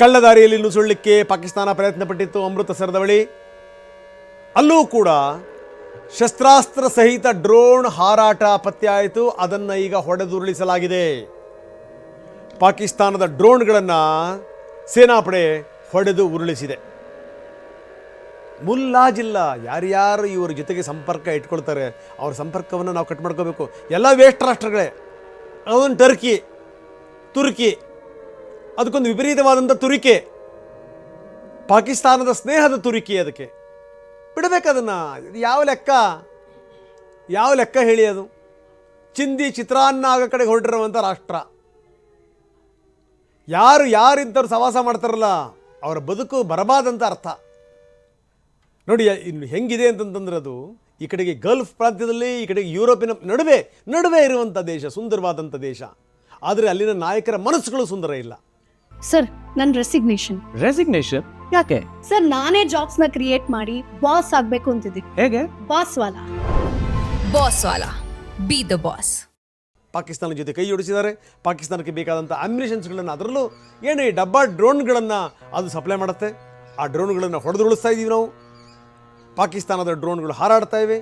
ಕಳ್ಳದಾರಿಯಲ್ಲಿ ನುಸುಳಲಿಕ್ಕೆ ಪಾಕಿಸ್ತಾನ ಪ್ರಯತ್ನ ಪಟ್ಟಿತ್ತು ಅಮೃತಸರದ ಬಳಿ. ಅಲ್ಲೂ ಕೂಡ ಶಸ್ತ್ರಾಸ್ತ್ರ ಸಹಿತ ಡ್ರೋನ್ ಹಾರಾಟ ಪತ್ತೆ ಆಯಿತು ಅದನ್ನು ಈಗ ಹೊಡೆದುರುಳಿಸಲಾಗಿದೆ. ಪಾಕಿಸ್ತಾನದ ಡ್ರೋಣ್ಗಳನ್ನು ಸೇನಾಪಡೆ ಹೊಡೆದು ಉರುಳಿಸಿದೆ. ಮುಲ್ಲಾ ಜಿಲ್ಲಾ ಯಾರ್ಯಾರು ಇವರ ಜೊತೆಗೆ ಸಂಪರ್ಕ ಇಟ್ಕೊಳ್ತಾರೆ, ಅವ್ರ ಸಂಪರ್ಕವನ್ನು ನಾವು ಕಟ್ ಮಾಡ್ಕೋಬೇಕು. ಎಲ್ಲ ವೇಸ್ಟ್ ರಾಷ್ಟ್ರಗಳೇ. ಅದೊಂದು ಟರ್ಕಿ, ತುರ್ಕಿ ಅದಕ್ಕೊಂದು ವಿಪರೀತವಾದಂಥ ತುರಿಕೆ. ಪಾಕಿಸ್ತಾನದ ಸ್ನೇಹದ ತುರಿಕೆ ಅದಕ್ಕೆ. ಬಿಡಬೇಕದನ್ನು ಯಾವ ಲೆಕ್ಕ? ಯಾವ ಲೆಕ್ಕ ಹೇಳಿ ಅದು? ಚಿಂದಿ ಚಿತ್ರಾನ್ನ ಆಗ ಕಡೆಗೆ ಹೊರಟಿರುವಂಥ ರಾಷ್ಟ್ರ. ಯಾರು ಯಾರು ಇಂಥವ್ರು ಸವಾಸ ಮಾಡ್ತಾರಲ್ಲ, ಅವರ ಬದುಕು ಬರಬಾದಂಥ ಅರ್ಥ. ನೋಡಿ, ಇನ್ನು ಹೆಂಗಿದೆ ಅಂತಂತಂದ್ರೆ ಅದು, ಈ ಕಡೆಗೆ ಗಲ್ಫ್ ಪ್ರಾಂತ್ಯದಲ್ಲಿ, ಈ ಕಡೆಗೆ ಯುರೋಪಿನ ನಡುವೆ ನಡುವೆ ಇರುವಂಥ ದೇಶ ಸುಂದರವಾದಂಥ ದೇಶ. ಆದರೆ ಅಲ್ಲಿನ ನಾಯಕರ ಮನಸ್ಸುಗಳು ಸುಂದರ ಇಲ್ಲ. ಸರ್ ನನ್ನ ರೆಸಿಗ್ನೇಷನ್ ರೆಸಿಗ್ನೇಷನ್ ಯಾಕೆ? ಸರ್ ನಾನೇ ಜಾಬ್ಸ್ನ ಕ್ರಿಯೇಟ್ ಮಾಡಿ ಬಾಸ್ ಆಗ್ಬೇಕು ಅಂತಿದ್ದೀನಿ ಹೇಗೆ? ಬಾಸ್ ವಾಲ. ಬಾಸ್ ವಾಲಾ. ಬಿ ದ ಬಾಸ್ ಪಾಕಿಸ್ತಾನ ಜೊತೆ ಕೈ ಜೋಡಿಸಿದ್ದಾರೆ. ಪಾಕಿಸ್ತಾನಕ್ಕೆ ಬೇಕಾದಂಥ ಅಮ್ಯುನಿಷನ್ಸ್ಗಳನ್ನು ಅದರಲ್ಲೂ ಏನು ಈ ಡಬ್ಬಾ ಡ್ರೋನ್ಗಳನ್ನು ಅದು ಸಪ್ಲೈ ಮಾಡುತ್ತೆ. ಆ ಡ್ರೋನ್ಗಳನ್ನು ಹೊಡೆದುರುಳಿಸ್ತಾ ಇದ್ದೀವಿ ನಾವು. ಪಾಕಿಸ್ತಾನದ ಡ್ರೋನ್ಗಳು ಹಾರಾಡ್ತಾ ಇವೆ.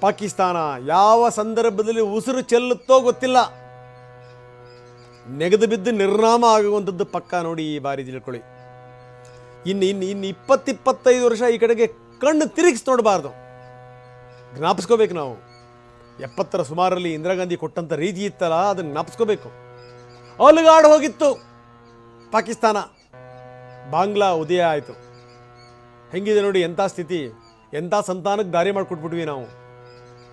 ಪಾಕಿಸ್ತಾನ ಯಾವ ಸಂದರ್ಭದಲ್ಲಿ ಉಸಿರು ಚೆಲ್ಲುತ್ತೋ ಗೊತ್ತಿಲ್ಲ. ನೆಗೆದು ಬಿದ್ದು ನಿರ್ನಾಮ ಆಗುವಂಥದ್ದು ಪಕ್ಕ ನೋಡಿ ಈ ಬಾರಿ ತಿಳ್ಕೊಳ್ಳಿ. ಇನ್ನು ಇನ್ನು ಇನ್ನು ಇಪ್ಪತ್ತಿಪ್ಪತ್ತೈದು ವರ್ಷ ಈ ಕಡೆಗೆ ಕಣ್ಣು ತಿರುಗಿಸಿ ನೋಡಬಾರ್ದು. ಜ್ಞಾಪಿಸ್ಕೋಬೇಕು ನಾವು. ಎಪ್ಪತ್ತರ ಸುಮಾರಲ್ಲಿ ಇಂದಿರಾ ಗಾಂಧಿ ಕೊಟ್ಟಂಥ ರೀತಿ ಇತ್ತಲ್ಲ, ಅದನ್ನು ಜ್ಞಾಪಿಸ್ಕೋಬೇಕು. ಅಲುಗಾಡು ಹೋಗಿತ್ತು ಪಾಕಿಸ್ತಾನ. ಬಾಂಗ್ಲಾ ಉದಯ ಆಯಿತು. ಹೆಂಗಿದೆ ನೋಡಿ ಎಂಥ ಸ್ಥಿತಿ, ಎಂಥ ಸಂತಾನಕ್ಕೆ ದಾರಿ ಮಾಡಿಕೊಟ್ಬಿಟ್ವಿ ನಾವು.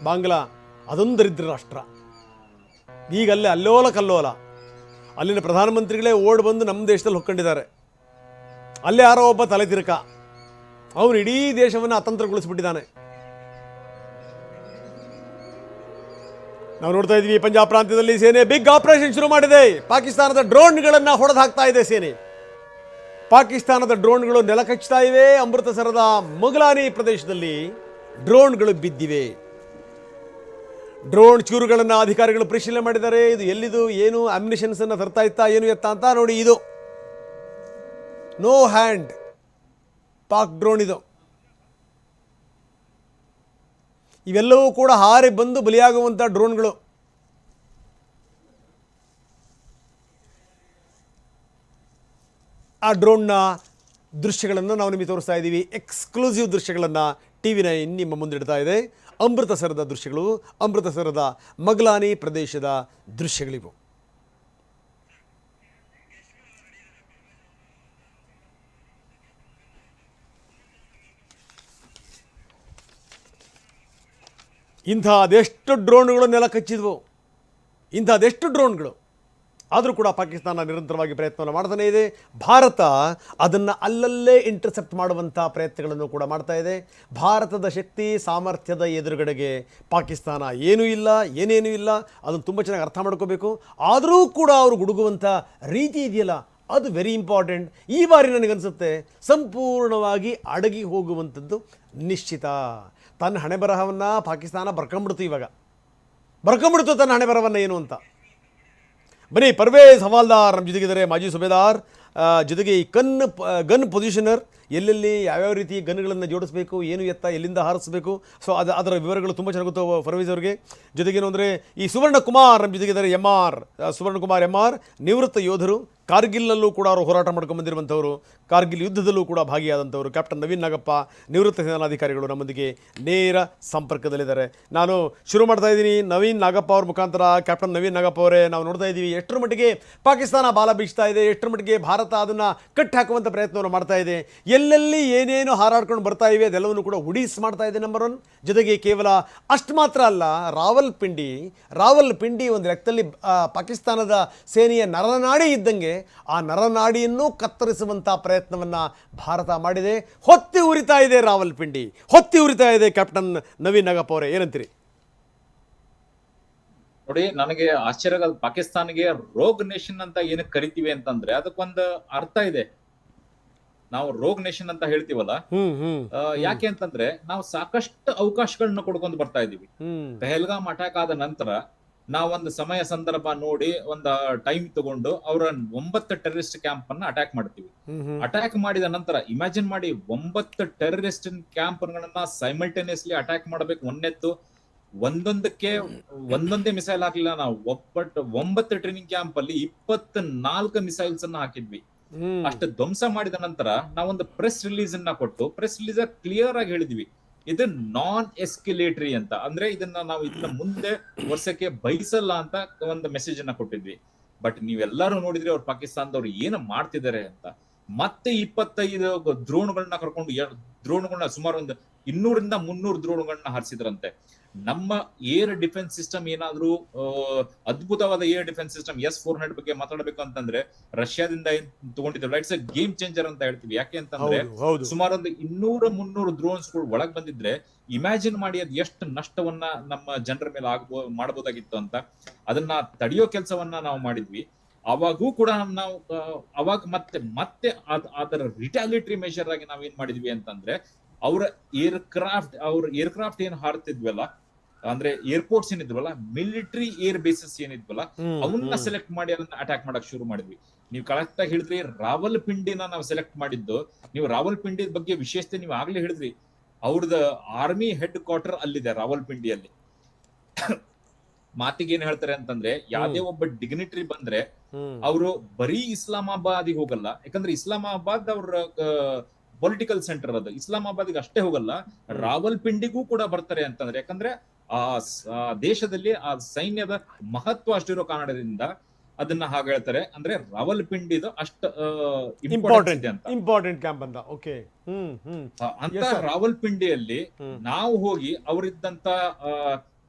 ಬಾಂಗ್ಲಾ ಅದೊಂದು ದರಿದ್ರ ರಾಷ್ಟ್ರ. ಈಗಲ್ಲೇ ಅಲ್ಲೋಲ ಕಲ್ಲೋಲ ಅಲ್ಲಿನ ಪ್ರಧಾನಮಂತ್ರಿಗಳೇ ಓಡ್ ಬಂದು ನಮ್ಮ ದೇಶದಲ್ಲಿ ಹೊಕ್ಕೊಂಡಿದ್ದಾರೆ. ಅಲ್ಲೇ ಯಾರೋ ಒಬ್ಬ ತಲೆ ತಿರುಕ. ಅವನು ಇಡೀ ದೇಶವನ್ನು ಅತಂತ್ರಗೊಳಿಸ್ಬಿಟ್ಟಿದ್ದಾನೆ. ನಾವು ನೋಡ್ತಾ ಇದ್ವಿ ಪಂಜಾಬ್ ಪ್ರಾಂತ್ಯದಲ್ಲಿ ಸೇನೆ ಬಿಗ್ ಆಪರೇಷನ್ ಶುರು ಮಾಡಿದೆ. ಪಾಕಿಸ್ತಾನದ ಡ್ರೋನ್ಗಳನ್ನು ಹೊಡೆದು ಹಾಕ್ತಾ ಇದೆ ಸೇನೆ. ಪಾಕಿಸ್ತಾನದ ಡ್ರೋನ್ಗಳು ನೆಲಕಚ್ಚುತ್ತಾ ಇವೆ. ಅಮೃತಸರದ ಮೊಗಲಾನಿ ಪ್ರದೇಶದಲ್ಲಿ ಡ್ರೋನ್ಗಳು ಬಿದ್ದಿವೆ. ಡ್ರೋನ್ ಚೂರುಗಳನ್ನು ಅಧಿಕಾರಿಗಳು ಪರಿಶೀಲನೆ ಮಾಡಿದ್ದಾರೆ. ಇದು ಎಲ್ಲಿದು, ಏನು ಅಮ್ಯುನಿಷನ್ಸ್ ಅನ್ನು ತರ್ತಾ ಇತ್ತಾ, ಏನು ಎತ್ತ ಅಂತ ನೋಡಿ ಇದು. ನೋ ಹ್ಯಾಂಡ್ ಪಾಕ್ ಡ್ರೋನ್ ಇದು. ಇವೆಲ್ಲವೂ ಕೂಡ ಹಾರಿ ಬಂದು ಬಲಿಯಾಗುವಂಥ ಡ್ರೋನ್ಗಳು ಆ ಡ್ರೋನ್ನ ದೃಶ್ಯಗಳನ್ನು ನಾವು ನಿಮಗೆ ತೋರಿಸ್ತಾ ಇದ್ದೀವಿ. ಎಕ್ಸ್ಕ್ಲೂಸಿವ್ ದೃಶ್ಯಗಳನ್ನು ಟಿ ವಿ ನೈನ್ ನಿಮ್ಮ ಮುಂದಿಡ್ತಾ ಇದೆ. ಅಮೃತಸರದ ದೃಶ್ಯಗಳು ಅಮೃತಸರದ ಮಗ್ಲಾನಿ ಪ್ರದೇಶದ ದೃಶ್ಯಗಳಿವು. ಇಂಥ ಅದೆಷ್ಟು ಡ್ರೋನ್ಗಳು ನೆಲ ಕಚ್ಚಿದ್ವು ಇಂಥ ಅದೆಷ್ಟು ಡ್ರೋನ್ಗಳು. ಆದರೂ ಕೂಡ ಪಾಕಿಸ್ತಾನ ನಿರಂತರವಾಗಿ ಪ್ರಯತ್ನವನ್ನು ಮಾಡ್ತಾನೇ ಇದೆ. ಭಾರತ ಅದನ್ನು ಅಲ್ಲಲ್ಲೇ ಇಂಟರ್ಸೆಪ್ಟ್ ಮಾಡುವಂಥ ಪ್ರಯತ್ನಗಳನ್ನು ಕೂಡ ಮಾಡ್ತಾ ಇದೆ. ಭಾರತದ ಶಕ್ತಿ, ಸಾಮರ್ಥ್ಯದ ಎದುರುಗಡೆಗೆ ಪಾಕಿಸ್ತಾನ ಏನೂ ಇಲ್ಲ, ಏನೇನೂ ಇಲ್ಲ, ಅದನ್ನು ತುಂಬ ಚೆನ್ನಾಗಿ ಅರ್ಥ ಮಾಡ್ಕೋಬೇಕು. ಆದರೂ ಕೂಡ ಅವರು ಗುಡುಗುವಂಥ ರೀತಿ ಇದೆಯಲ್ಲ, ಅದು ವೆರಿ ಇಂಪಾರ್ಟೆಂಟ್ ಈ ಬಾರಿ ನನಗನ್ಸುತ್ತೆ ಸಂಪೂರ್ಣವಾಗಿ ಅಡಗಿ ಹೋಗುವಂಥದ್ದು ನಿಶ್ಚಿತ. ತನ್ನ ಹಣೆ ಬರಹವನ್ನು ಪಾಕಿಸ್ತಾನ ಬರ್ಕೊಂಬಿಡ್ತು ಇವಾಗ. ಬರ್ಕೊಂಬಿಡ್ತು ತನ್ನ ಹಣೆ ಬರಹವನ್ನು ಏನು ಅಂತ. ಬನ್ನಿ ಪರ್ವೇಜ್ ಹವಾಲ್ದಾರ್ ನಮ್ಮ ಜೊತೆಗಿದ್ದಾರೆ ಮಾಜಿ ಸುಬೇದಾರ್ ಜೊತೆಗೆ ಈ ಕನ್ ಗನ್ ಪೊಸಿಷನರ್ ಎಲ್ಲೆಲ್ಲಿ ಯಾವ್ಯಾವ ರೀತಿ ಗನ್ಗಳನ್ನು ಜೋಡಿಸಬೇಕು, ಏನು ಎತ್ತ, ಎಲ್ಲಿಂದ ಹಾರಿಸಬೇಕು ಸೊ ಅದು ಅದರ ವಿವರಗಳು ತುಂಬ ಚೆನ್ನಾಗಿ ಗೊತ್ತು ಪರ್ವೇಜ್ ಅವರಿಗೆ. ಜೊತೆಗೇನು ಅಂದರೆ ಈ ಸುವರ್ಣ ಕುಮಾರ್ ನಮ್ಮ ಜೊತೆಗಿದ್ದಾರೆ M R Suvarna Kumar M R ನಿವೃತ್ತ ಯೋಧರು, ಕಾರ್ಗಿಲ್ನಲ್ಲೂ ಕೂಡ ಅವರು ಹೋರಾಟ ಮಾಡ್ಕೊಂಡು ಬಂದಿರುವಂಥವರು, ಕಾರ್ಗಿಲ್ ಯುದ್ಧದಲ್ಲೂ ಕೂಡ ಭಾಗಿಯಾದಂಥವರು. ಕ್ಯಾಪ್ಟನ್ ನವೀನ್ ನಾಗಪ್ಪ, ನಿವೃತ್ತ ಸೇನಾಧಿಕಾರಿಗಳು ನಮ್ಮೊಂದಿಗೆ ನೇರ ಸಂಪರ್ಕದಲ್ಲಿದ್ದಾರೆ. ನಾನು ಶುರು ಮಾಡ್ತಾ ಇದ್ದೀನಿ. ನವೀನ್ ನಾಗಪ್ಪ ಅವ್ರ ಮುಖಾಂತರ ಕ್ಯಾಪ್ಟನ್ ನವೀನ್ ನಾಗಪ್ಪ ಅವರೇ, ನಾವು ನೋಡ್ತಾ ಇದ್ದೀವಿ ಎಷ್ಟರ ಮಟ್ಟಿಗೆ ಪಾಕಿಸ್ತಾನ ಬಾಲ ಬೀಸ್ತಾ ಇದೆ, ಎಷ್ಟರ ಮಟ್ಟಿಗೆ ಭಾರತ ಅದನ್ನು ಕಟ್ಟಿ ಹಾಕುವಂಥ ಪ್ರಯತ್ನವನ್ನು ಮಾಡ್ತಾ ಇದೆ. ಎಲ್ಲೆಲ್ಲಿ ಏನೇನು ಹಾರಾಡ್ಕೊಂಡು ಬರ್ತಾ ಇವೆ ಅದೆಲ್ಲವನ್ನು ಕೂಡ ಉಡೀಸ್ ಮಾಡ್ತಾ ಇದೆ ನಂಬರ್ ಒನ್ ಜೊತೆಗೆ ಕೇವಲ ಅಷ್ಟು ಮಾತ್ರ ಅಲ್ಲ ರಾವಲ್ ಪಿಂಡಿ ರಾವಲ್ ಪಿಂಡಿ ಒಂದು ರಕ್ತದಲ್ಲಿ ಪಾಕಿಸ್ತಾನದ ಸೇನೆಯ ನರನಾಡಿ ಇದ್ದಂಗೆ ಆ ನರನಾಡಿಯನ್ನು ಕತ್ತರಿಸುವಂಥ ಪ್ರಯತ್ನವನ್ನು ಭಾರತ ಮಾಡಿದೆ. ಹೊತ್ತಿ ಉರಿತಾ ಇದೆ ರಾವಲ್ ಪಿಂಡಿ ಹೊತ್ತಿ ಉರಿತಾ ಇದೆ ಕ್ಯಾಪ್ಟನ್ ನವೀನ್ ನಾಗಪ್ಪ ಅವರೇ, ಏನಂತೀರಿ? ನೋಡಿ, ನನಗೆ ಆಶ್ಚರ್ಯ ಪಾಕಿಸ್ತಾನಿಗೆ ರೋಗ್ ನೇಷನ್ ಅಂತ ಏನಕ್ಕೆ ಕರಿತೀವಿ ಅಂತಂದ್ರೆ ಅದಕ್ಕೊಂದು ಅರ್ಥ ಇದೆ. ನಾವು ರೋಗ್ ನೇಷನ್ ಅಂತ ಹೇಳ್ತೀವಲ್ಲ ಯಾಕೆ ಅಂತಂದ್ರೆ ನಾವು ಸಾಕಷ್ಟು ಅವಕಾಶಗಳನ್ನ ಕೊಡ್ಕೊಂಡು ಬರ್ತಾ ಇದೀವಿ ಪೆಹಲ್ಗಾಮ್ ಅಟ್ಯಾಕ್ ಆದ ನಂತರ ನಾವೊಂದು ಸಮಯ ಸಂದರ್ಭ ನೋಡಿ ಒಂದು ಟೈಮ್ ತಗೊಂಡು ಅವರ ಒಂಬತ್ತು ಟೆರರಿಸ್ಟ್ ಕ್ಯಾಂಪ್ ಅನ್ನ ಅಟ್ಯಾಕ್ ಮಾಡ್ತೀವಿ. ಅಟ್ಯಾಕ್ ಮಾಡಿದ ನಂತರ ಇಮ್ಯಾಜಿನ್ ಮಾಡಿ ಒಂಬತ್ತು ಟೆರರಿಸ್ಟ್ ಕ್ಯಾಂಪ್ ಗಳನ್ನ ಸೈಮಲ್ಟೇನಿಯಸ್ಲಿ ಅಟ್ಯಾಕ್ ಮಾಡಬೇಕು ಒಂದೆತ್ತು. ಒಂದೊಂದಕ್ಕೆ ಒಂದೊಂದೇ ಮಿಸೈಲ್ ಹಾಕ್ಲಿಲ್ಲ ನಾವು ಒಬ್ಬಟ್ ಒಂಬತ್ತು ಟ್ರೈನಿಂಗ್ ಕ್ಯಾಂಪ್ ಅಲ್ಲಿ ಇಪ್ಪತ್ತ್ ನಾಲ್ಕು ಮಿಸೈಲ್ಸ್ ಅನ್ನ ಹಾಕಿದ್ವಿ. ಅಷ್ಟು ಧ್ವಂಸ ಮಾಡಿದ ನಂತರ ನಾವೊಂದು ಪ್ರೆಸ್ ರಿಲೀಸ್ ಅನ್ನ ಕೊಟ್ಟು ಪ್ರೆಸ್ ರಿಲೀಸ್ ಕ್ಲಿಯರ್ ಆಗಿ ಹೇಳಿದ್ವಿ. ಇದು ನಾನ್ ಎಸ್ಕಿಲೇಟರಿ ಅಂತ. ಅಂದ್ರೆ ಇದನ್ನ ನಾವು ಇದನ್ನ ಮುಂದೆ ವರ್ಷಕ್ಕೆ ಬಯಸಲ್ಲ ಅಂತ ಒಂದು ಮೆಸೇಜ್ ಅನ್ನ ಕೊಟ್ಟಿದ್ವಿ. ಬಟ್ ನೀವೆಲ್ಲರೂ ನೋಡಿದ್ರೆ ಅವ್ರು ಪಾಕಿಸ್ತಾನದವ್ರು ಏನು ಮಾಡ್ತಿದ್ದಾರೆ ಅಂತ. ಮತ್ತೆ ಇಪ್ಪತ್ತೈದು ದ್ರೋಣಗಳನ್ನ ಕರ್ಕೊಂಡು ದ್ರೋಣಗಳನ್ನ ಸುಮಾರು ಒಂದು ಇನ್ನೂರಿಂದ ಮುನ್ನೂರು ದ್ರೋಣಗಳನ್ನ ಹಾರಿಸಿದ್ರಂತೆ. ನಮ್ಮ ಏರ್ ಡಿಫೆನ್ಸ್ ಸಿಸ್ಟಮ್ ಏನಾದ್ರೂ ಅದ್ಭುತವಾದ air defence system S four hundred ಬಗ್ಗೆ ಮಾತಾಡಬೇಕು ಅಂತಂದ್ರೆ ರಷ್ಯಾದಿಂದ ಏನ್ ತಗೊಂಡಿದ್ರು ಇಟ್ಸ್ ಗೇಮ್ ಚೇಂಜರ್ ಅಂತ ಹೇಳ್ತೀವಿ. ಯಾಕೆ ಅಂತಂದ್ರೆ ಹೌದು ಹೌದು. ಸುಮಾರು ಒಂದು ಇನ್ನೂರ ಮುನ್ನೂರು ಡ್ರೋನ್ಸ್ಗಳು ಒಳಗ್ ಬಂದಿದ್ರೆ ಇಮ್ಯಾಜಿನ್ ಮಾಡಿ ಅದ್ ಎಷ್ಟು ನಷ್ಟವನ್ನ ನಮ್ಮ ಜನರ ಮೇಲೆ ಆಗ್ಬೋ ಮಾಡಬಹುದಾಗಿತ್ತು ಅಂತ ಅದನ್ನ ತಡೆಯೋ ಕೆಲಸವನ್ನ ನಾವು ಮಾಡಿದ್ವಿ. ಅವಾಗೂ ಕೂಡ ನಾವು ಅವಾಗ ಮತ್ತೆ ಮತ್ತೆ ಅದ್- ಅದರ ರಿಟಾಲಿಟರಿ ಮೆಷರ್ ಆಗಿ ನಾವ್ ಏನ್ ಮಾಡಿದ್ವಿ ಅಂತಂದ್ರೆ ಅವ್ರ ಏರ್ ಕ್ರಾಫ್ಟ್ ಅವ್ರ ಏರ್ ಕ್ರಾಫ್ಟ್ ಏನ್ ಹಾರ್ತಿದ್ವಲ್ಲ ಅಂದ್ರೆ ಏರ್ಪೋರ್ಟ್ಸ್ ಏನಿದ್ವಲ್ಲ ಮಿಲಿಟರಿ ಏರ್ ಬೇಸಸ್ ಏನಿದ್ವಲ್ಲ ಅವನ್ನ ಸೆಲೆಕ್ಟ್ ಮಾಡಿ ಅದನ್ನ ಅಟ್ಯಾಕ್ ಮಾಡಕ್ ಶುರು ಮಾಡಿದ್ವಿ. ನೀವು ಕರೆಕ್ಟ್ ಆಗಿ ಹೇಳಿದ್ರಿ ರಾವಲ್ ಪಿಂಡಿನ ನಾವು ಸೆಲೆಕ್ಟ್ ಮಾಡಿದ್ದು. ನೀವು ರಾವಲ್ ಪಿಂಡಿ ಬಗ್ಗೆ ವಿಶೇಷತೆ ನೀವು ಆಗ್ಲೇ ಹೇಳಿದ್ರಿ. ಅವ್ರದ ಆರ್ಮಿ ಹೆಡ್ ಕ್ವಾರ್ಟರ್ ಅಲ್ಲಿದೆ ರಾವಲ್ ಪಿಂಡಿಯಲ್ಲಿ ಮಾತಿಗೆ ಏನ್ ಹೇಳ್ತಾರೆ ಅಂತಂದ್ರೆ ಯಾವ್ದೇ ಒಬ್ಬ ಡಿಗ್ನಿಟರಿ ಬಂದ್ರೆ. ಅವರು ಬರೀ ಇಸ್ಲಾಮಾಬಾದಿಗೆ ಹೋಗಲ್ಲ. ಯಾಕಂದ್ರೆ ಇಸ್ಲಾಮಾಬಾದ್ ಅವ್ರ ಪೊಲಿಟಿಕಲ್ ಸೆಂಟರ್ ಅದು. ಇಸ್ಲಾಮಾಬಾದ್ಗೆ ಅಷ್ಟೇ ಹೋಗಲ್ಲ ರಾವಲ್ ಪಿಂಡಿಗೂ ಕೂಡ ಬರ್ತಾರೆ ಅಂತಂದ್ರೆ. ಯಾಕಂದ್ರೆ ಆ ದೇಶದಲ್ಲಿ ಆ ಸೈನ್ಯದ ಮಹತ್ವ ಅಷ್ಟಿರೋ ಕಾರಣದಿಂದ ಅದನ್ನ ಹಾಗೆ ಹೇಳ್ತಾರೆ. ಅಂದ್ರೆ ರಾವಲ್ ಪಿಂಡಿದು ಅಷ್ಟ ಇಂಪಾರ್ಟೆಂಟ್ ಇಂಪಾರ್ಟೆಂಟ್ ಅಂತ. ಇಂಪಾರ್ಟೆಂಟ್ ಕ್ಯಾಂಪ್ ಅಂತ. ಓಕೆ ಅಂತ ರಾವಲ್ ಪಿಂಡಿಯಲ್ಲಿ ನಾವು ಹೋಗಿ ಅವರಿದ್ದಂತ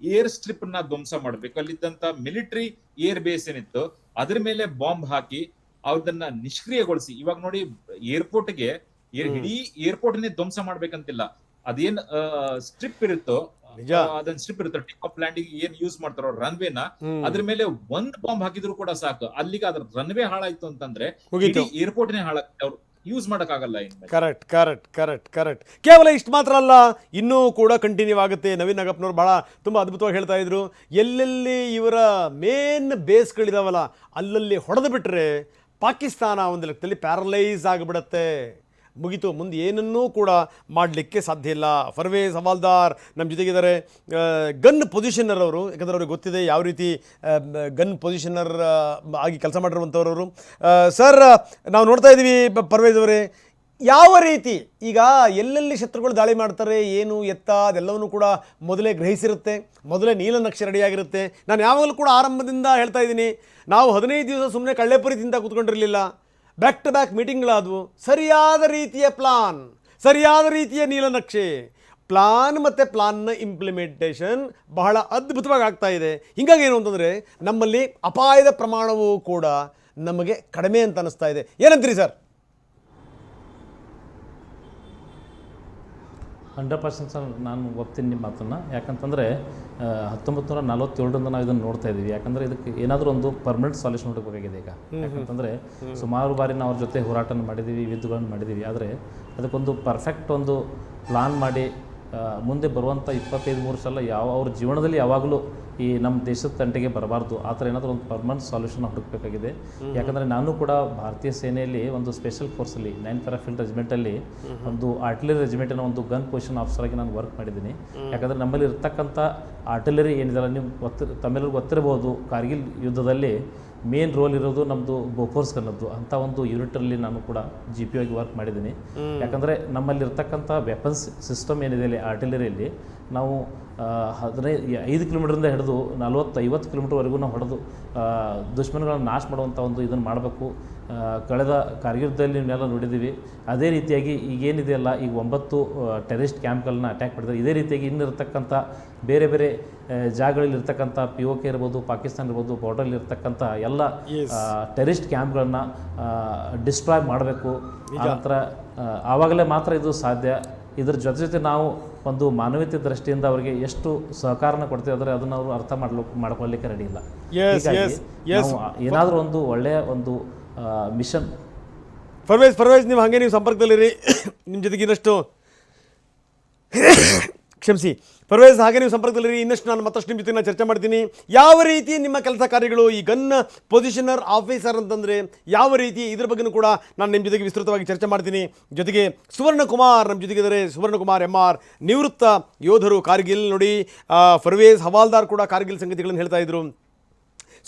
ಏರ್ ಸ್ಟ್ರಿಪ್ನ ಧ್ವಂಸ ಮಾಡ್ಬೇಕು. ಅಲ್ಲಿದ್ದಂತ ಮಿಲಿಟರಿ ಏರ್ ಬೇಸ್ ಏನಿತ್ತು ಅದ್ರ ಮೇಲೆ ಬಾಂಬ್ ಹಾಕಿ ಅದನ್ನ ನಿಷ್ಕ್ರಿಯಗೊಳಿಸಿ. ಇವಾಗ ನೋಡಿ ಏರ್ಪೋರ್ಟ್ಗೆ ಏರ್- ಹ್ಮ್. ಇಡೀ ಏರ್ಪೋರ್ಟ್ ನೇ ಧ್ವಂಸ ಮಾಡ್ಬೇಕಂತಿಲ್ಲ. ಅದೇನ್ ಸ್ಟ್ರಿಪ್ ಇರುತ್ತೋ ಅದನ್ನ ಸ್ಟ್ರಿಪ್ ಇರುತ್ತೋ ಟಿಕ್ ಆಫ್ ಲ್ಯಾಂಡಿಂಗ್ ಏನ್ ಯೂಸ್ ಮಾಡ್ತಾರೋ ರನ್ವೇನ ನ ಅದ್ರ ಮೇಲೆ ಒಂದ್ ಬಾಂಬ್ ಹಾಕಿದ್ರು ಕೂಡ ಸಾಕು. ಅಲ್ಲಿಗೆ ಅದ್ರ ರನ್ವೇ ಹಾಳಾಯ್ತು ಅಂತಂದ್ರೆ ಏರ್ಪೋರ್ಟ್ ನೇ ಹಾಳಾಗ್ತದೆ. ಅವ್ರು ಯೂಸ್ ಮಾಡಕ್ ಆಗಲ್ಲ ಇನ್ಮೇಲೆ ಕರೆಕ್ಟ್ ಕರೆಕ್ಟ್ ಕರೆಕ್ಟ್ ಕರೆಕ್ಟ್ ಕೇವಲ ಇಷ್ಟು ಮಾತ್ರ ಅಲ್ಲ ಇನ್ನೂ ಕೂಡ ಕಂಟಿನ್ಯೂ ಆಗುತ್ತೆ. ನವೀನ್ ನಾಗಪ್ಪನವ್ರು ಭಾಳ ತುಂಬ ಅದ್ಭುತವಾಗಿ ಹೇಳ್ತಾ ಇದ್ರು. ಎಲ್ಲೆಲ್ಲಿ ಇವರ ಮೇನ್ ಬೇಸ್ಗಳಿದಾವಲ್ಲ ಅಲ್ಲಲ್ಲಿ ಹೊಡೆದು ಬಿಟ್ರೆ ಪಾಕಿಸ್ತಾನ ಒಂದು ಲೆಕ್ಕದಲ್ಲಿ ಪ್ಯಾರಲೈಸ್ ಆಗಿಬಿಡತ್ತೆ. ಮುಗೀತು. ಮುಂದೆ ಏನನ್ನೂ ಕೂಡ ಮಾಡಲಿಕ್ಕೆ ಸಾಧ್ಯ ಇಲ್ಲ. ಫರ್ವೇಸ್ ಹವಾಲ್ದಾರ್ ನಮ್ಮ ಜೊತೆಗಿದ್ದಾರೆ. ಗನ್ ಪೊಸಿಷನರ್ ಅವರು, ಯಾಕಂದರೆ ಅವ್ರಿಗೆ ಗೊತ್ತಿದೆ ಯಾವ ರೀತಿ ಗನ್ ಪೊಸಿಷನರ್ ಆಗಿ ಕೆಲಸ ಮಾಡಿರುವಂಥವ್ರವರು ಸರ್, ನಾವು ನೋಡ್ತಾ ಇದ್ದೀವಿ ಪರ್ವೇಜ್ ಅವರೇ ಯಾವ ರೀತಿ ಈಗ ಎಲ್ಲೆಲ್ಲಿ ಶತ್ರುಗಳು ದಾಳಿ ಮಾಡ್ತಾರೆ, ಏನು ಎತ್ತ, ಅದೆಲ್ಲವನ್ನೂ ಕೂಡ ಮೊದಲೇ ಗ್ರಹಿಸಿರುತ್ತೆ, ಮೊದಲೇ ನೀಲನಕ್ಷೆ ರೆಡಿಯಾಗಿರುತ್ತೆ. ನಾನು ಯಾವಾಗಲೂ ಕೂಡ ಆರಂಭದಿಂದ ಹೇಳ್ತಾ ಇದ್ದೀನಿ, ನಾವು ಹದಿನೈದು ದಿವಸ ಸುಮ್ಮನೆ ಕಳ್ಳೆಪುರಿ ತಿಂತ ಕೂತ್ಕೊಂಡಿರಲಿಲ್ಲ. ಬ್ಯಾಕ್ ಟು ಬ್ಯಾಕ್ ಮೀಟಿಂಗ್ಗಳಾದವು ಸರಿಯಾದ ರೀತಿಯ ಪ್ಲಾನ್ ಸರಿಯಾದ ರೀತಿಯ ನೀಲನಕ್ಷೆ. ಪ್ಲಾನ್ ಮತ್ತು ಪ್ಲಾನ್ನ ಇಂಪ್ಲಿಮೆಂಟೇಷನ್ ಬಹಳ ಅದ್ಭುತವಾಗಿ ಆಗ್ತಾ ಇದೆ. ಹಿಂಗಾಗಿ ಏನು ಅಂತಂದರೆ, ನಮ್ಮಲ್ಲಿ ಅಪಾಯದ ಪ್ರಮಾಣವೂ ಕೂಡ ನಮಗೆ ಕಡಿಮೆ ಅಂತ ಅನ್ನಿಸ್ತಾ ಇದೆ. ಏನಂತೀರಿ ಸರ್? ಹಂಡ್ರೆಡ್ ಪರ್ಸೆಂಟ್ ಸರ್, ನಾನು ಒಪ್ತೀನಿ ನಿಮ್ಮ ಮಾತನ್ನು. ಯಾಕಂತಂದರೆ ಹತ್ತೊಂಬತ್ತು ನೂರ ನಲವತ್ತೇಳರಿಂದ ನಾವು ಇದನ್ನು ನೋಡ್ತಾ ಇದ್ದೀವಿ. ಯಾಕಂದರೆ ಇದಕ್ಕೆ ಏನಾದರೂ ಒಂದು ಪರ್ಮನೆಂಟ್ ಸಾಲ್ಯೂಷನ್ ಹುಡುಕಬೇಕಾಗಿದೆ ಈಗ. ಯಾಕಂತಂದರೆ ಸುಮಾರು ಬಾರಿ ನಾವು ಅವ್ರ ಜೊತೆ ಹೋರಾಟನ ಮಾಡಿದ್ದೀವಿ ಯುದ್ಧಗಳನ್ನು ಮಾಡಿದ್ದೀವಿ ಆದರೆ ಅದಕ್ಕೊಂದು ಪರ್ಫೆಕ್ಟ್ ಒಂದು ಪ್ಲಾನ್ ಮಾಡಿ ಮುಂದೆ ಬರುವಂಥ ಇಪ್ಪತ್ತೈದು ಮೂರು ಸಲ ಯಾವ ಅವ್ರ ಜೀವನದಲ್ಲಿ ಯಾವಾಗಲೂ ಈ ನಮ್ಮ ದೇಶದ ತಂಟೆಗೆ ಬರಬಾರ್ದು. ಆ ಥರ ಏನಾದರೂ ಒಂದು ಪರ್ಮನೆಂಟ್ ಸಾಲ್ಯೂಷನ್ ಹುಡುಕಬೇಕಾಗಿದೆ. ಯಾಕಂದರೆ ನಾನು ಕೂಡ ಭಾರತೀಯ ಸೇನೆಯಲ್ಲಿ ಒಂದು ಸ್ಪೆಷಲ್ ಫೋರ್ಸಲ್ಲಿ ನೈನ್ ಪ್ಯಾರಾಫೀಲ್ಡ್ ರೆಜಿಮೆಂಟಲ್ಲಿ ಒಂದು ಆರ್ಟಿಲರಿ ರೆಜಿಮೆಂಟಿನ ಒಂದು ಗನ್ ಪೊಸಿಷನ್ ಆಫೀಸರ್ ಆಗಿ ನಾನು ವರ್ಕ್ ಮಾಡಿದ್ದೀನಿ. ಯಾಕಂದರೆ ನಮ್ಮಲ್ಲಿ ಇರ್ತಕ್ಕಂಥ ಆರ್ಟಿಲರಿ ಏನಿದೆಲ್ಲ ನೀವು ಗೊತ್ತಿ ತಮ್ಮೆಲ್ಲರಿಗೂ ಗೊತ್ತಿರಬಹುದು ಕಾರ್ಗಿಲ್ ಯುದ್ಧದಲ್ಲಿ ಮೇನ್ ರೋಲ್ ಇರೋದು ನಮ್ಮದು ಬೋಫೋರ್ಸ್ ಅನ್ನೋದು ಅಂತ ಒಂದು ಯೂನಿಟಲ್ಲಿ ನಾನು ಕೂಡ ಜಿ ಪಿ ಆಗಿ ವರ್ಕ್ ಮಾಡಿದ್ದೀನಿ. ಯಾಕಂದರೆ ನಮ್ಮಲ್ಲಿ ಇರ್ತಕ್ಕಂಥ ವೆಪನ್ಸ್ ಸಿಸ್ಟಮ್ ಏನಿದೆ ಅಲ್ಲಿ ಆರ್ಟಿಲರಿಯಲ್ಲಿ ನಾವು ಹದಿನೈದು ಐದು ಕಿಲೋಮೀಟ್ರಿಂದ ಹಿಡಿದು ನಲ್ವತ್ತು ಐವತ್ತು ಕಿಲೋಮೀಟರ್ವರೆಗೂ ನಾವು ಹೊಡೆದು ದುಶ್ಮನಗಳನ್ನು ನಾಶ ಮಾಡುವಂಥ ಒಂದು ಇದನ್ನು ಮಾಡಬೇಕು. ಕಳೆದ ಕಾರ್ಗಿಲ್ದಲ್ಲಿ ನೀವೆಲ್ಲ ನೋಡಿದ್ದೀವಿ. ಅದೇ ರೀತಿಯಾಗಿ ಈಗೇನಿದೆಯಲ್ಲ ಈಗ ಒಂಬತ್ತು ಟೆರಿಸ್ಟ್ ಕ್ಯಾಂಪ್ಗಳನ್ನ ಅಟ್ಯಾಕ್ ಮಾಡಿದ್ದಾರೆ. ಇದೇ ರೀತಿಯಾಗಿ ಇನ್ನಿರತಕ್ಕಂಥ ಬೇರೆ ಬೇರೆ ಜಾಗಗಳಲ್ಲಿ ಇರ್ತಕ್ಕಂಥ ಪಿ ಓ ಕೆ ಇರ್ಬೋದು ಪಾಕಿಸ್ತಾನ ಇರ್ಬೋದು ಬಾರ್ಡರ್ಲಿ ಇರ್ತಕ್ಕಂಥ ಎಲ್ಲ ಟೆರಿಸ್ಟ್ ಕ್ಯಾಂಪ್ಗಳನ್ನ ಡಿಸ್ಟ್ರಾಯ್ ಮಾಡಬೇಕು. ಆನಂತರ ಆವಾಗಲೇ ಮಾತ್ರ ಇದು ಸಾಧ್ಯ. ಇದ್ರ ಜೊತೆ ಜೊತೆ ನಾವು ಒಂದು ಮಾನವೀಯತೆ ದೃಷ್ಟಿಯಿಂದ ಅವರಿಗೆ ಎಷ್ಟು ಸಹಕಾರನ ಕೊಡ್ತೀವಿ ಅಂದರೆ ಅದನ್ನು ಅವರು ಅರ್ಥ ಮಾಡ್ಲಿಕ್ಕೆ ಮಾಡ್ಕೊಳ್ಳಿಕ್ಕೆ ರೆಡಿ ಇಲ್ಲ. ಏನಾದರೂ ಒಂದು ಒಳ್ಳೆಯ ಒಂದು ಮಿಷನ್ ಪರ್ವೇಜ್ ಪರ್ವೇಜ್ ನೀವು ಹಾಗೆ ನೀವು ಸಂಪರ್ಕದಲ್ಲಿರಿ. ನಿಮ್ಮ ಜೊತೆಗಿನಷ್ಟು ಇನ್ನಷ್ಟು ಕ್ಷಮಿಸಿ. ಪರ್ವೇಸ್, ಹಾಗೆ ನೀವು ಸಂಪರ್ಕದಲ್ಲಿರಿ. ಇನ್ನಷ್ಟು ನಾನು ಮತ್ತಷ್ಟು ನಿಮ್ಮ ಜೊತೆ ಚರ್ಚೆ ಮಾಡ್ತೀನಿ. ಯಾವ ರೀತಿ ನಿಮ್ಮ ಕೆಲಸ ಕಾರ್ಯಗಳು ಈ ಗನ್ ಪೊಸಿಷನರ್ ಆಫೀಸರ್ ಅಂತಂದರೆ ಯಾವ ರೀತಿ ಇದ್ರ ಬಗ್ಗೆನೂ ಕೂಡ ನಾನು ನಿಮ್ಮ ಜೊತೆಗೆ ವಿಸ್ತೃತವಾಗಿ ಚರ್ಚೆ ಮಾಡ್ತೀನಿ. ಜೊತೆಗೆ ಸುವರ್ಣಕುಮಾರ್, ನಮ್ಮ ಜೊತೆಗಿದ್ದಾರೆ ಸುವರ್ಣಕುಮಾರ್ ಎಂ ಆರ್ ನಿವೃತ್ತ ಯೋಧರು ಕಾರ್ಗಿಲ್ ನೋಡಿ. ಪರ್ವೇಸ್ ಹವಾಲ್ದಾರ್ ಕೂಡ ಕಾರ್ಗಿಲ್ ಸಂಗತಿಗಳನ್ನು ಹೇಳ್ತಾ ಇದ್ರು.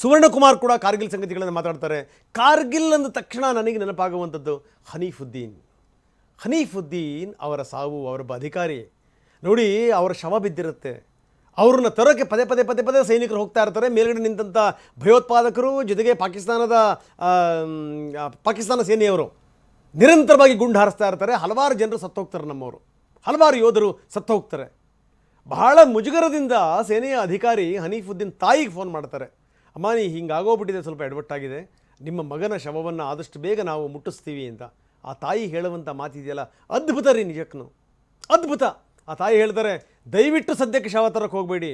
ಸುವರ್ಣಕುಮಾರ್ ಕೂಡ ಕಾರ್ಗಿಲ್ ಸಂಗತಿಗಳನ್ನು ಮಾತಾಡ್ತಾರೆ. ಕಾರ್ಗಿಲ್ ಅಂದ ತಕ್ಷಣ ನನಗೆ ನೆನಪಾಗುವಂಥದ್ದು ಹನೀಫುದ್ದೀನ್. ಹನೀಫುದ್ದೀನ್ ಅವರ ಸಾವು, ಅವರೊಬ್ಬ ಅಧಿಕಾರಿ. ನೋಡಿ ಅವರ ಶವ ಬಿದ್ದಿರುತ್ತೆ. ಅವ್ರನ್ನ ತರೋಕ್ಕೆ ಪದೇ ಪದೇ ಪದೇ ಪದೇ ಸೈನಿಕರು ಹೋಗ್ತಾ ಇರ್ತಾರೆ. ಮೇಲ್ಗಡೆ ನಿಂತಂಥ ಭಯೋತ್ಪಾದಕರು, ಜೊತೆಗೆ ಪಾಕಿಸ್ತಾನದ ಪಾಕಿಸ್ತಾನ ಸೇನೆಯವರು ನಿರಂತರವಾಗಿ ಗುಂಡು ಹಾರಿಸ್ತಾ ಇರ್ತಾರೆ. ಹಲವಾರು ಜನರು ಸತ್ತೋಗ್ತಾರೆ ನಮ್ಮವರು. ಹಲವಾರು ಯೋಧರು ಸತ್ತು ಹೋಗ್ತಾರೆ. ಬಹಳ ಮುಜುಗರದಿಂದ ಸೇನೆಯ ಅಧಿಕಾರಿ ಹನೀಫುದ್ದೀನ್ ತಾಯಿಗೆ ಫೋನ್ ಮಾಡ್ತಾರೆ. ಅಮ್ಮ, ನೀ ಹಿಂಗಾಗೋಗ್ಬಿಟ್ಟಿದೆ, ಸ್ವಲ್ಪ ಎಡವಟ್ಟಾಗಿದೆ. ನಿಮ್ಮ ಮಗನ ಶವವನ್ನು ಆದಷ್ಟು ಬೇಗ ನಾವು ಮುಟ್ಟಿಸ್ತೀವಿ ಅಂತ. ಆ ತಾಯಿ ಹೇಳುವಂಥ ಮಾತಿದೆಯಲ್ಲ, ಅದ್ಭುತ ರೀ ನಿಜಕ್ಕೂ. ಅದ್ಭುತ. ಆ ತಾಯಿ ಹೇಳ್ತಾರೆ ದಯವಿಟ್ಟು ಸದ್ಯಕ್ಕೆ ಶವ ತರಕ್ಕೆ ಹೋಗಬೇಡಿ.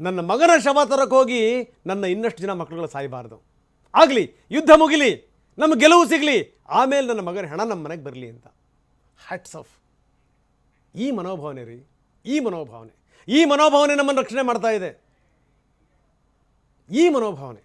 ನನ್ನ ಮಗನ ಶವ ತರಕ್ಕೆ ಹೋಗಿ ನನ್ನ ಇನ್ನಷ್ಟು ಜನ ಮಕ್ಕಳುಗಳು ಸಾಯಬಾರ್ದು. ಆಗಲಿ, ಯುದ್ಧ ಮುಗಿಲಿ ನಮ್ಮ ಗೆಲುವು ಸಿಗಲಿ, ಆಮೇಲೆ ನನ್ನ ಮಗನ ಹೆಣ ನಮ್ಮ ಮನೆಗೆ ಬರಲಿ ಅಂತ. ಹ್ಯಾಟ್ಸ್ ಆಫ್ ಈ ಮನೋಭಾವನೆ ರೀ, ಈ ಮನೋಭಾವನೆ. ಈ ಮನೋಭಾವನೆ ನಮ್ಮನ್ನು ರಕ್ಷಣೆ ಮಾಡ್ತಾ ಇದೆ. ಈ ಮನೋಭಾವನೆ.